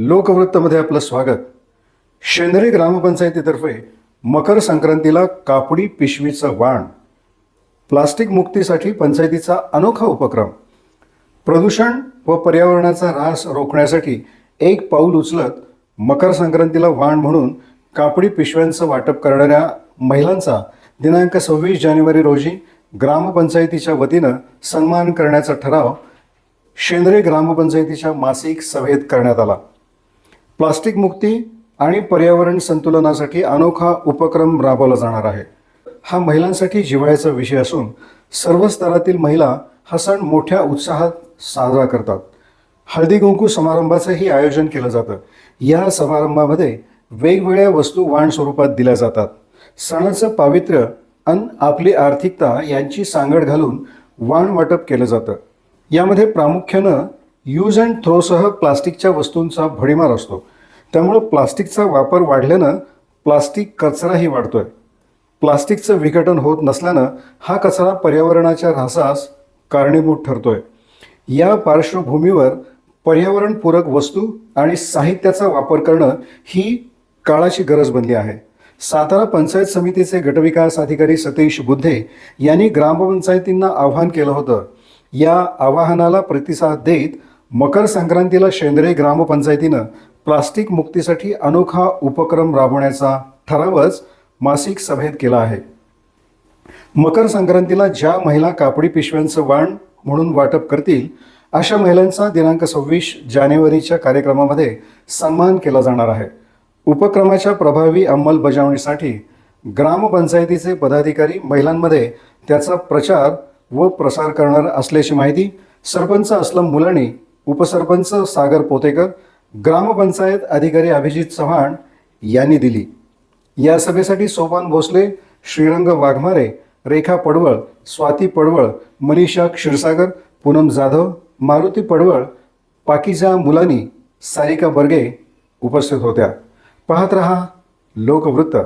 लोकवृत्तमध्ये आपलं स्वागत. शेंद्रे ग्रामपंचायतीतर्फे मकर संक्रांतीला कापडी पिशवीचं वाण. प्लास्टिक मुक्तीसाठी पंचायतीचा अनोखा उपक्रम. प्रदूषण व पर्यावरणाचा ऱ्हास रोखण्यासाठी एक पाऊल उचलत मकर संक्रांतीला वाण म्हणून कापडी पिशव्यांचं वाटप करणाऱ्या महिलांचा दिनांक सव्वीस जानेवारी रोजी ग्रामपंचायतीच्या वतीनं सन्मान करण्याचा ठराव शेंद्रे ग्रामपंचायतीच्या मासिक सभेत करण्यात आला. प्लास्टिक मुक्ती आणि पर्यावरण संतुलनासाठी अनोखा उपक्रम राबवला जाणार आहे. हा महिलांसाठी जिव्हाळ्याचा विषय असून सर्व स्तरातील महिला हा सण मोठ्या उत्साहात साजरा करतात. हळदी कुंकू समारंभाचंही आयोजन केलं जातं. या समारंभामध्ये वेगवेगळ्या वस्तू वाण स्वरूपात दिल्या जातात. सणाचं पावित्र्य अन आपली आर्थिकता यांची सांगड घालून वाण वाटप केलं जातं. यामध्ये प्रामुख्यानं यूज अँड थ्रोसह प्लास्टिकच्या वस्तूंचा भडीमार असतो. त्यामुळं प्लास्टिकचा वापर वाढल्यानं प्लास्टिक कचराही वाढतोय. प्लास्टिकचं विघटन होत नसल्यानं हा कचरा पर्यावरणाच्या ऱ्हासास कारणीभूत ठरतोय. या पार्श्वभूमीवर पर्यावरणपूरक वस्तू आणि साहित्याचा वापर करणं ही काळाची गरज बनली आहे. सातारा पंचायत समितीचे गटविकास अधिकारी सतीश बुद्धे यांनी ग्रामपंचायतींना आवाहन केलं होतं. या आवाहनाला प्रतिसाद देत मकर संक्रांतीला शेंद्रे ग्रामपंचायतीनं प्लास्टिक मुक्तीसाठी अनोखा उपक्रम राबवण्याचा ठरावच मासिक सभेत केला आहे. मकर संक्रांतीला ज्या महिला कापडी पिशव्यांचं वाण म्हणून वाटप करतील अशा महिलांचा दिनांक सव्वीस जानेवारीच्या कार्यक्रमामध्ये सन्मान केला जाणार आहे. उपक्रमाच्या प्रभावी अंमलबजावणीसाठी ग्रामपंचायतीचे पदाधिकारी महिलांमध्ये त्याचा प्रचार व प्रसार करणार असल्याची माहिती सरपंच असलम मुलाणी उपसरपंच सागर पोतेकर ग्रामपंचायत अधिकारी अभिजित चव्हाण यांनी दिली. या सभेसाठी सोपान भोसले श्रीरंग वाघमारे रेखा पडवळ स्वाती पडवळ मनीषा क्षीरसागर पूनम जाधव मारुती पडवळ पाकिजा मुलानी सारिका बर्गे उपस्थित होत्या. पाहत रहा लोकवृत्त.